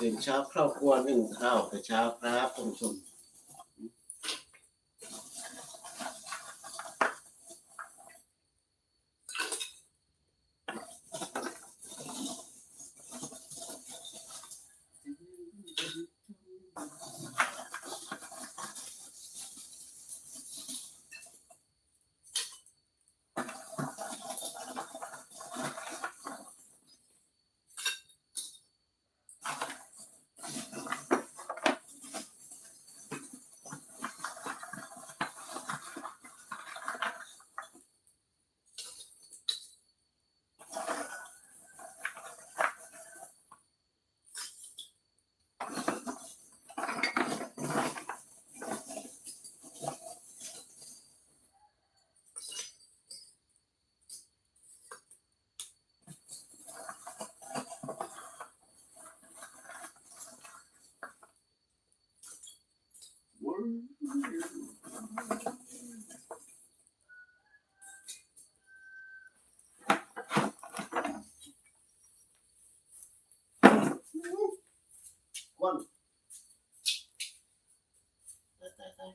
ตื่นเช้าครอบครัวหนึ่งข้าวแต่เช้าครับท่านผู้ชม คนตายตายตาย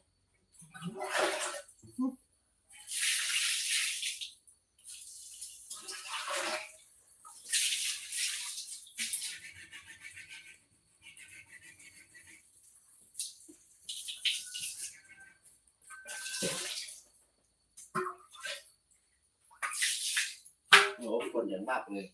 โอ้คนอย่างมากเลย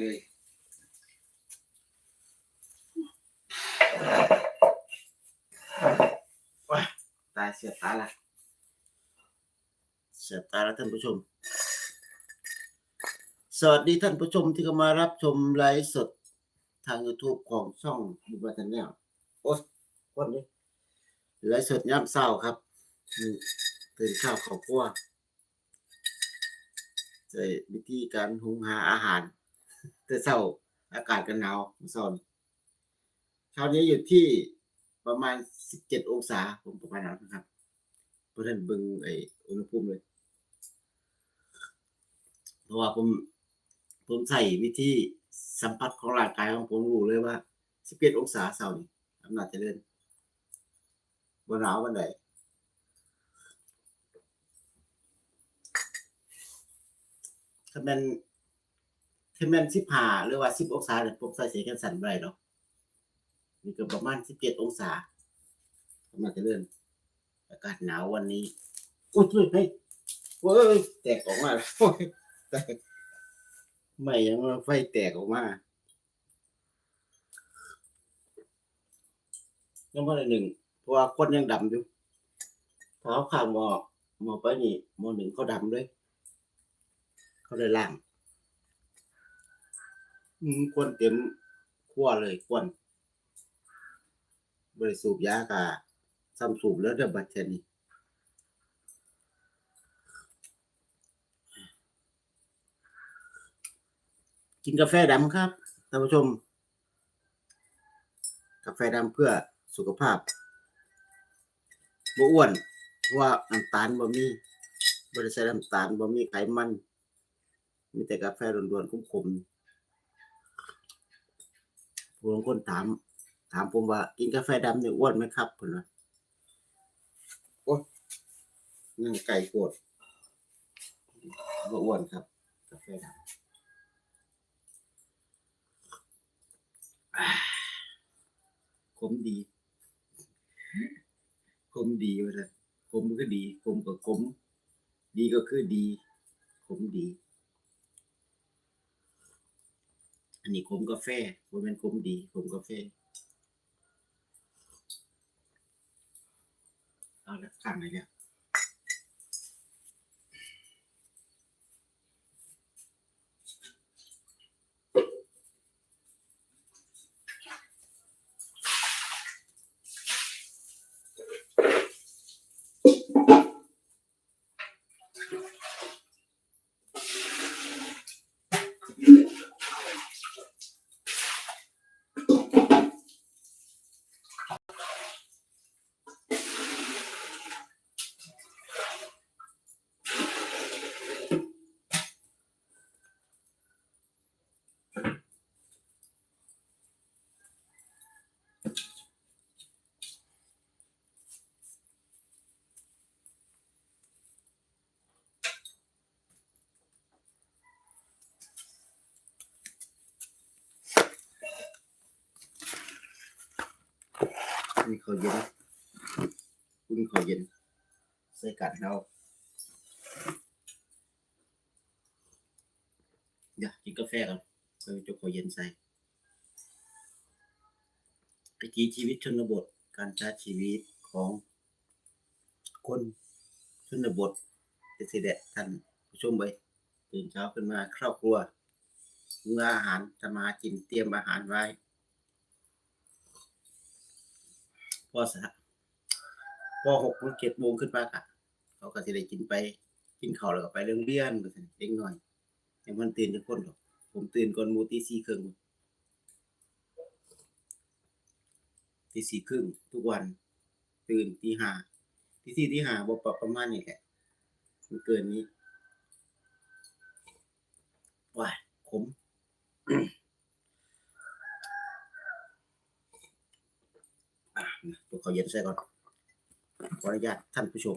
เลยว้าตายเสียบตาละเสียบตาแล้วท่านผู้ชม สวัสดีท่านผู้ชมที่เข้ามารับชมไลฟ์สดทาง YouTube ของช่องบุบาทันแนลโอ้ยวันนี้ไลฟ์สดย่ำเศร้าครับอืมตื่นข้าวขอบครัวใช้วิธีการหุงหาอาหาร แต่เช้าอากาศกันหนาวมื้อเช้านี้เช้านี้อยู่ที่ประมาณ17องศาผมประมาณนั้นนะครับ เพราะท่านบิ่งไออุณหภูมิเลย เพราะว่าผมผมใส่วิธีสัมผัสของร่างกายของผมรู้เลยว่า11องศาเช้านี้อำนาจเจริญบ่หนาววันใดถ้าแมัน ถ้าแมันสิบห้าหรือว่าสิบองศาเนี่ยผมใส่เสียกันสั่นไปหรอกนี่ก็ประมาณสิบเจ็ดองศาผมน่าจะเลื่อนอากาศหนาววันนี้อุ้ยเฮ้ยเฮ้ยแตกออกมาแล้วโอ้ยแตกไม่ยังไฟแตกออกมายังไม่ได้หนึ่งเพราะว่าคนยังดำอยู่เท้าข้ามหมอหมอไปนี่มอหนึ่งเขาดำเลย เขาเลยล่าง อืมควนเต็มขั้วเลยควนบริสูบยากะซ้ำสูบแล้วเดบัดเทนี้กินกาแฟดำครับท่านผู้ชม กาแฟดำเพื่อสุขภาพบ่อ้วนว่าน้ำตาลบ่มีบ่ได้ใส่น้ำตาลบ่มีไขมัน มีแต่กาแฟล้วนๆขม ผู้บางคนถาม ถามผมว่า กินกาแฟดำเนี่ยอ้วนไหมครับเพิ่นว่าโอ้ยนั่งไก่โกดบ่อ้วนครับ กาแฟดำขมดีขมดีว่านขมก็ดีขมก็ขม ดีก็คือดีขมดี อันนี้ขมกาแฟบ่แม่นขมดีขมกาแฟเอาละข้างไหนเนี่ย นี่เขาวเย็นคุณเขาวเย็นใส่กัดเราอยากินกาแฟกันเออจกเขาวเย็นใส่วิถีชีวิตชนบทการใช้ชีวิตของคนชนบทเป็นสิเดท่านผู้ชมไปตื่นเช้าขึ้นมาครอบครัวปรุงอาหารทำมาหากินเตรียมอาหารไว้ พอสะพอหกโมงเจ็ดโมงขึ้นมากะเขาก็สิได้กินไป กินข้าวแล้วก็ไปเรื่องเรียนก็สิเด็กน้อยยังมันตื่นทุกคนหรอกผมตื่นก่อนมูตีสี่ครึ่งตีสี่ครึ่งทุกวัน ตื่นตีห้าตีสี่ตีห้าบ่ประมาณนี้แหละมันเกินนี้ว้ายขม อะตัวเขาเย็นใส่ก่อนขออนุญาตท่านผู้ชม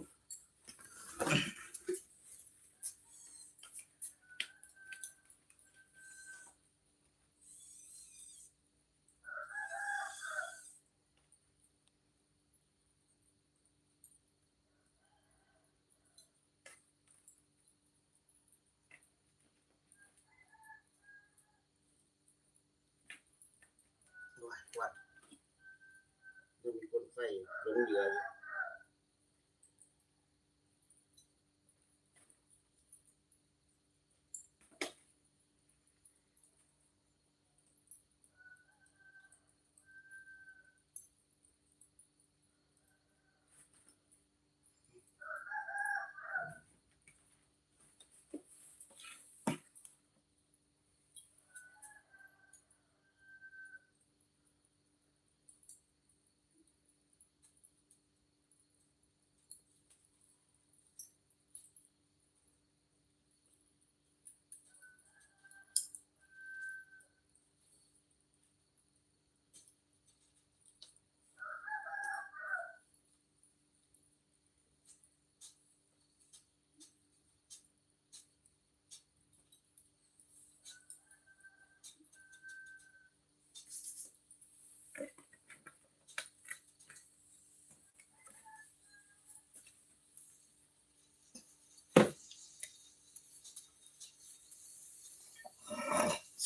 วัด วัดยั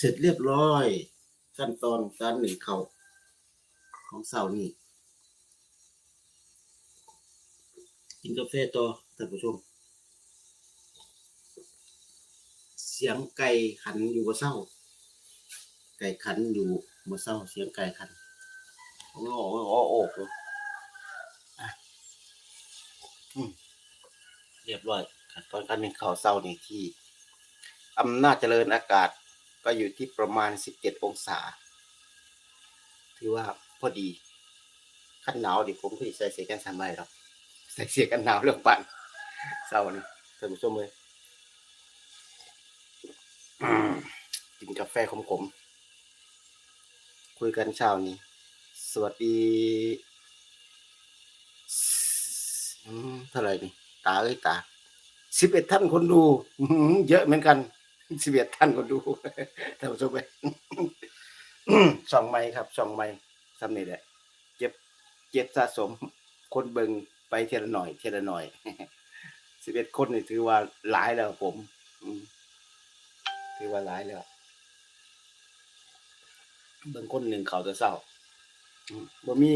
เสร็จเรียบร้อย ขั้นตอนการหนึ่งเขาของเสานี้กินกาแฟต่อท่านผู้ชม เสียงไก่ขันอยู่บ่เศร้า ไก่ขันอยู่บ่เศร้า เสียงไก่ขันโอ้โหโอ้โหโอ้โหอะอืมเรียบร้อยขั้นตอนการหนึ่งเขาวเศร้านี่ที่อำนาจเจริญอากาศ ก็อยู่ที่ประมาณ 17 องศา ถือว่าพอดีขั้นหนาวดิผมก็ใส่เสื้อกันสามหรอกใส่เสื้อกันหนาวเรื่องปั่นเศร้านี่ท่านผู้ชมเลยอืมกินกาแฟขมๆคุยกันเช้านี้ สวัสดีเท่าไหร่นี่ตาเอ้ยตาสิบเอ็ดท่านคนดูเยอะเหมือนกัน สิบเอ็ดท่านคนดูท่านผู้ชมไปช่องไม้ครับช่องไม้สำนี่แหละเก็บเก็บสะสม คนเบิงไปเทละหน่อยเทละหน่อยสิบเอ็ดคนนี่ถือว่าหลายแล้วผมถือว่าหลายแล้วเบิงคนหนึ่งเขาจะเศร้าบ่มี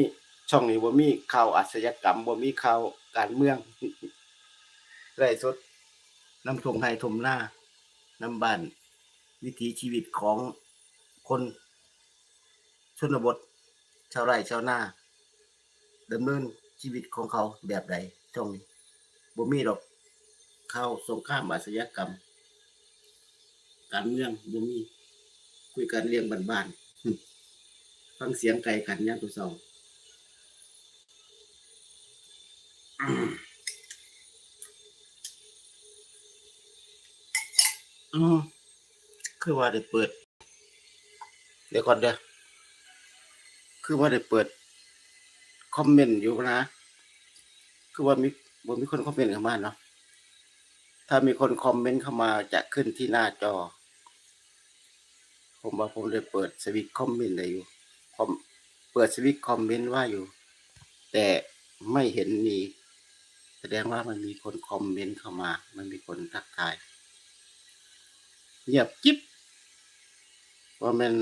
ช่องนี้บ่มีข่าวอาชญากรรมบ่มีข่าวการเมืองไรสดน้ำทงไฮทมหน้า น้ำบ้าน วิถีชีวิตของคนชนบท ชาวไร่ชาวนาดำเนินชีวิตของเขาแบบใดช่วงนี้บ่มีดอกข่าสงครามอาชญากรรม การเมืองบ่มีคุยกันเรื่องบ้านๆฟังเสียงไก่ขันย่ามตุเสา อืมคือว่าได้เปิด เดี๋ยวก่อนเด้อคือว่าได้เปิด คอมเมนต์อยู่นะ คือว่ามีบ่มีคนคอมเมนต์เข้ามาเนาะถ้ามีคนคอมเมนต์เข้ามาจะขึ้นที่หน้าจอ ผมว่าผมได้เปิดสวิตคอมเมนต์ได้อยู่ผมเปิดสวิตคอมเมนต์ว่าอยู่ แต่ไม่เห็นมี แสดงว่ามันมีคนคอมเมนต์เข้ามา มันมีคนทักทาย เงียบกิ๊บว่ามัน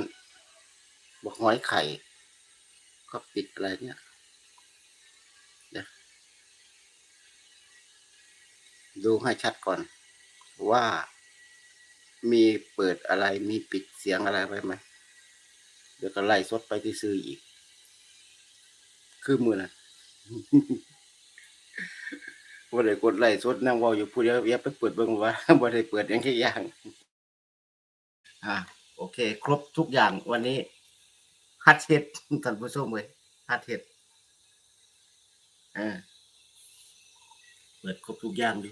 บอกหอยไข่ ก็ปิดอะไรเนี่ยเดี๋ยวดูให้ชัดก่อน ว่ามีเปิดอะไรมีปิดเสียงอะไรไว้ไหมเดี๋ยวก็ไล่สดไปที่ซื้ออีก คือมือนะว่าได้กดไล่สดนั่งวาอยู่ผู้เดียวอย่าไปเปิดเบิ่งว่าบ่ได้เปิดอย่างแค่อย่าง อ่าโอเค ครบทุกอย่างวันนี้ฮัดเห็ดท่านผู้ชมเลยฮัดเห็ดอ่าเปิดครบทุกอย่างดิ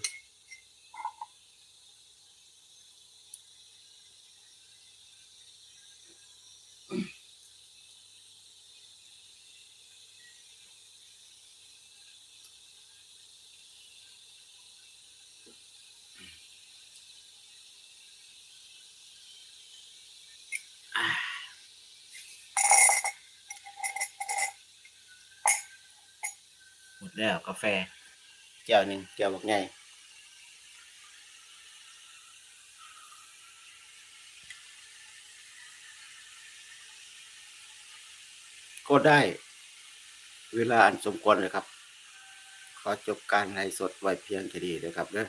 แล้วกาแฟแก้วหนึ่งแก้วบักไงก็ได้เวลาอันสมควรเลยครับ ขอจบการไลฟ์สดไว้เพียงแค่นี้เลยครับเด้อ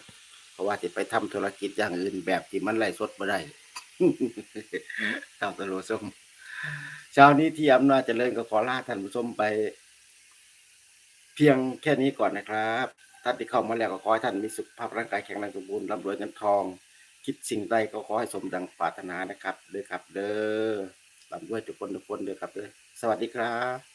เพราะว่าจะไปทำธุรกิจอย่างอื่นแบบที่มันไลฟ์สดไม่ได้ตามตลอดส้มเช้านี้ที่อำนาจเจริญก็ขอลาท่านผู้ชมไป เพียงแค่นี้ก่อนนะครับท่านที่เข้ามาแล้วก็ขอให้ท่านมีสุขภาพร่างกายแข็งแรงสมบูรณ์ร่ำรวยเงินทอง คิดสิ่งใดก็ขอให้สมดังปรารถนานะครับเด้อครับ เด้อร่ำรวยทุกคนทุกคนเด้อครับเด้อสวัสดีครับ